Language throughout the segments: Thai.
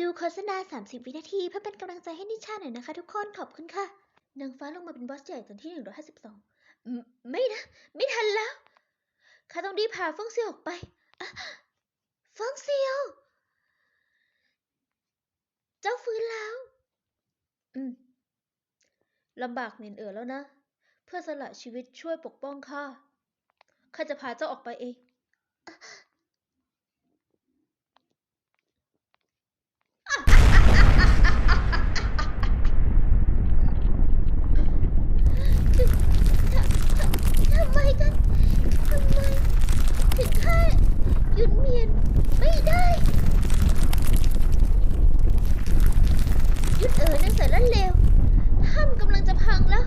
ดูโฆษณา 30 วินาทีเพื่อเป็นกำลังใจให้นิชาหน่อยนะคะ ทุกคนขอบคุณค่ะ นางฟ้าลงมาเป็นบอสใหญ่ตอนที่ 152อืมไม่นะ ไม่ทันแล้ว ข้าต้องรีบพาเฟิงเซียวออกไปเฟิงเซียว เจ้าฟื้นแล้ว อืมลำบากเหน็นเอ๋อแล้วนะ เพื่อสละชีวิตช่วยปกป้องข้า ข้าจะพาเจ้าออกไปเอง ทำไมกัน ทำไม ถึงข้าหยุดเมียนไม่ได้หยุดเอ๋อนะสารเลวถ้ำกำลังจะพังแล้ว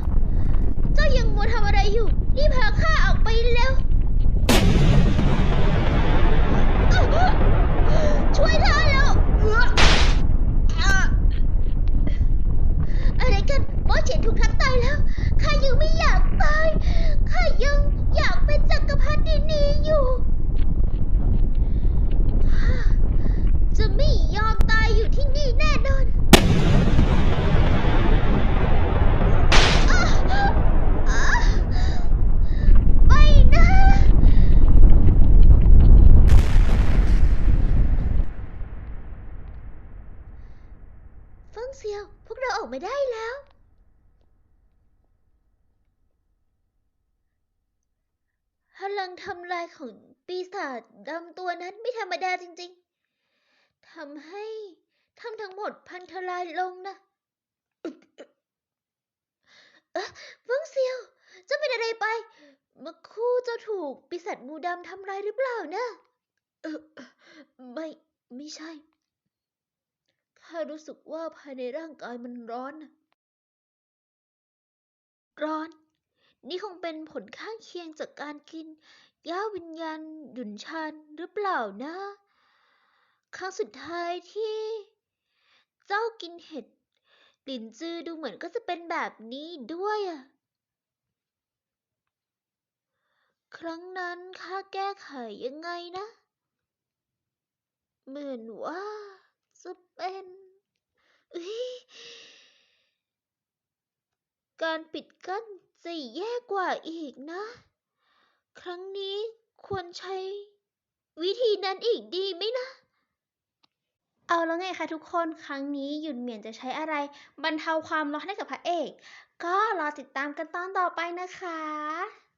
เจ้ายังมัวทำอะไรอยู่ รีบพาข้าออกไปเร็ว ช่วยข้าแล้วอะไรกันหมอเฉียนถูกทับตาย แล้ว ข้ายังไม่อยากตาย ข้ายังอยากเป็นจักรพรรดินีอยู่ ข้าจะไม่ยอมตายอยู่ที่นี่แน่นอนอ้าอ้าไม่นะ เฟิงเซียว พวกเราออกมาได้แล้ว พลังทำลายของปีศาจดำตัวนั้นไม่ธรรมดาจริงๆทำให้ทำทั้งหมดพังทลายลงนะเอ๊ะเฟิงเซียวจ้าเป็นอะไรไป เมื่อคู่จ้าถูกปีศาจงูดำทำร้ายหรือเปล่านะเออไม่ไม่ใช่ข้ารู้สึกว่าภายในร่างกายมันร้อน ร้อน นี่คงเป็นผลข้างเคียงจากการกินยาวิญญาณหยุนชานหรือเปล่านะ ครั้งสุดท้ายที่ เจ้ากินเห็ดหลินจือดูเหมือนก็จะเป็นแบบนี้ด้วยอะครั้งนั้นข้าแก้ไขยังไงนะ เหมือนว่าจะเป็นเอ้ย การปิดกั้นจะแย่กว่าอีกนะ ครั้งนี้ควรใช้วิธีนั้นอีกดีไหมนะ เอาแล้วไงคะทุกคน ครั้งนี้หยุนเหมียนจะใช้อะไร บรรเทาความร้อนให้กับพระเอก ก็รอติดตามกันตอนต่อไปนะคะ